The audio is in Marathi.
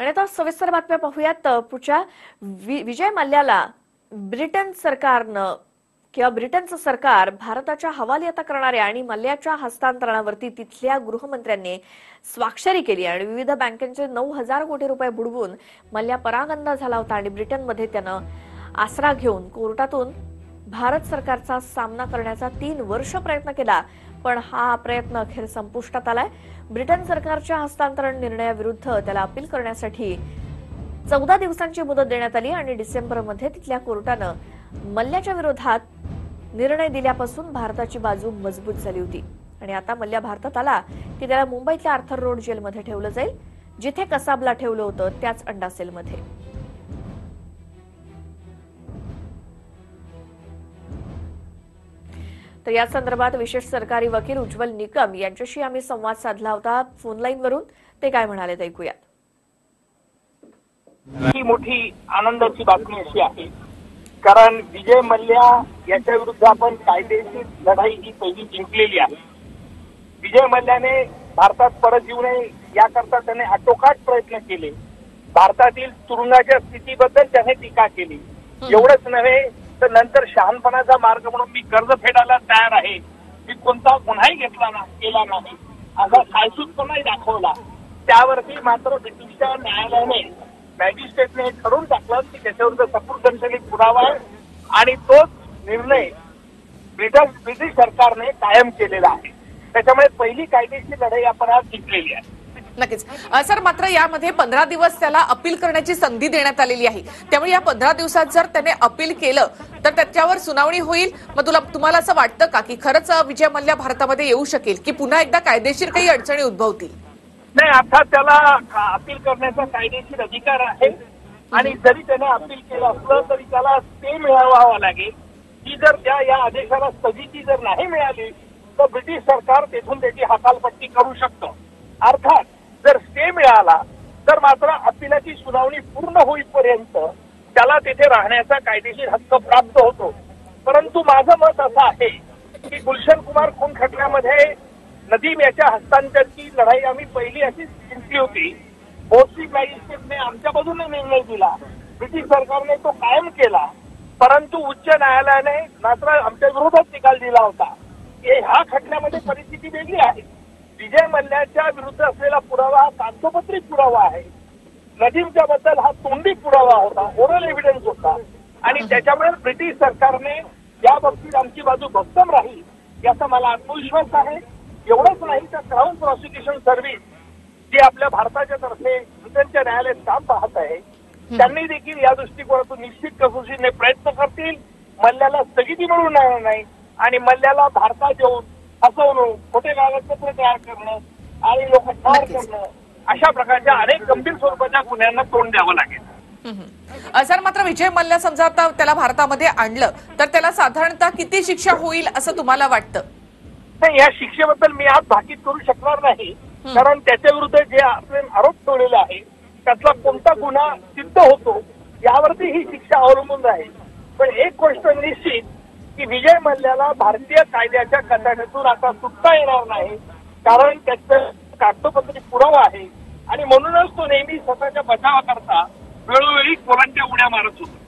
आणि आता सविस्तर बातम्या पाहूयात. पुढच्या वि- विजय मल्ल्याला ब्रिटन सरकारनं किंवा ब्रिटनचं सरकार भारताच्या हवाली आता करणाऱ्या आणि मल्ल्याच्या हस्तांतरणावरती तिथल्या गृहमंत्र्यांनी स्वाक्षरी केली आणि विविध बँकांचे नऊ हजार कोटी रुपये बुडवून मल्ल्या परागंदा झाला होता आणि ब्रिटनमध्ये त्यानं आसरा घेऊन कोर्टातून भारत सरकारचा सामना करण्याचा तीन वर्ष प्रयत्न केला पण हा प्रयत्न अखेर संपुष्टात आलाय. ब्रिटन सरकारच्या हस्तांतरण निर्णयाविरुद्ध त्याला अपील करण्यासाठी चौदा दिवसांची मुदत देण्यात आली आणि डिसेंबरमध्ये तिथल्या कोर्टानं मल्ल्याच्या विरोधात निर्णय दिल्यापासून भारताची बाजू मजबूत झाली होती. आणि आता मल्ल्या भारतात आला की त्याला मुंबईतल्या आर्थर रोड जेलमध्ये ठेवलं जाईल जिथे कसाबला ठेवलं होतं त्याच अंडा सेलमध्ये तर या संदर्भात विशेष सरकारी वकील उज्ज्वल निकम यांच्याशी आम्ही संवाद साधला होता. फोनलाईनवरून ते काय म्हणाले ते ऐकूयात. ही मोठी आनंदाची बातमी अशी आहे. कारण विजय मल्ल्या याच्या विरुद्ध आपण कायदेशीर लढाई ही पहिली जिंकलेली आहे. विजय मल्ल्याने भारतात परत येऊ नये याकरता त्याने आटोकाट प्रयत्न केले. भारतातील तुरुंगाच्या स्थितीबद्दल त्याने टीका केली. एवढंच नव्हे तर नंतर शहाणपणाचा मार्ग म्हणून मी कर्ज फेडायला तयार आहे. मी कोणता गुन्हाही घेतला ना केला नाही. असा सायसूतपणाही दाखवला. त्यावरती मात्र ब्रिटिशच्या न्यायालयाने मॅजिस्ट्रेटने हे ठरवून टाकलं की त्याच्यावर सपूर्दंशनी पुरावा आहे आणि तोच निर्णय ब्रिटिश ब्रिटिश सरकारने कायम केलेला आहे. त्याच्यामुळे पहिली कायदेशीर लढाई आपण आज जिंकलेली आहे. नक्कीच. सर मात्र यामध्ये पंधरा दिवस त्याला अपील करण्याची संधी देण्यात आलेली आहे. त्यामुळे या पंधरा दिवसात जर त्याने अपील केलं तर त्याच्यावर सुनावणी होईल. मग तुला तुम्हाला असं वाटतं का की खरंच विजय मल्ल्या भारतामध्ये येऊ शकेल की पुन्हा एकदा कायदेशीर काही अडचणी उद्भवतील? नाही अर्थात त्याला अपील करण्याचा कायदेशीर अधिकार आहे. आणि जरी त्याने अपील केलं असलं तरी त्याला स्टे मिळवावं लागेल. की जर त्या या आदेशाला स्थगिती जर नाही मिळाली तर ब्रिटिश सरकार तेथून त्याची हातालपट्टी करू शकतं. अर्थात जर स्टे मिळाला तर मात्र अपिलाची सुनावणी पूर्ण होईपर्यंत त्याला तिथे राहण्याचा कायदेशीर हक्क प्राप्त होतो. परंतु माझं मत असं आहे की गुलशन कुमार खून खटल्यामध्ये नदीम याच्या हस्तांतरची लढाई आम्ही पहिली अशीच जिंकली होती. बोर्सी मॅजिस्ट्रेटने आमच्या बाजूने निर्णय दिला. ब्रिटिश सरकारने तो कायम केला. परंतु उच्च न्यायालयाने मात्र आमच्या विरोधात निकाल दिला होता. की ह्या खटल्यामध्ये परिस्थिती वेगळी आहे. विजय मल्ल्याच्या विरुद्ध असलेला पुरावा हा कागदोपत्री पुरावा आहे. नदीमच्या बद्दल हा तोंडी पुरावा होता ओरल एव्हिडन्स होता. आणि त्याच्यामुळे ब्रिटिश सरकारने या बाबतीत आमची बाजू भक्कम राहील याचा मला आत्मविश्वास आहे. एवढंच नाही तर क्राऊन प्रॉसिक्युशन सर्व्हिस जी आपल्या भारताच्या तर्फे ब्रिटनच्या न्यायालयात काम पाहत आहे त्यांनी देखील या दृष्टिकोनातून निश्चित कसोशीने प्रयत्न करतील. मल्ल्याला स्थगिती मिळून येणार नाही. आणि मल्ल्याला भारतात येऊन फसवणूक खोटे कागदपत्र तयार करणं आणि लोक ठार. करणं अशा प्रकारच्या अनेक गंभीर स्वरूपाच्या गुन्ह्यांना तोंड द्यावं लागेल. सर मात्र विजय मल्ल्या समजा आता त्याला भारतामध्ये आणलं तर त्याला साधारणतः किती शिक्षा होईल असं तुम्हाला वाटतं? नाही या शिक्षेबद्दल मी आज भाकीत करू शकणार नाही. कारण त्याच्या विरुद्ध जे आपण आरोप ठेवलेले आहे त्यातला कोणता गुन्हा सिद्ध होतो यावरती ही शिक्षा अवलंबून राहील. पण एक गोष्ट निश्चित की विजय मल्ल्याला भारतीय कायद्याच्या कचाट्यातून आता सुटता येणार नाही. कारण त्याचं कागदोपत्री पुरावा आहे. आणि म्हणूनच तो नेहमी स्वतःच्या बचावाकरता वेळोवेळी पोलांच्या उड्या मारत होता.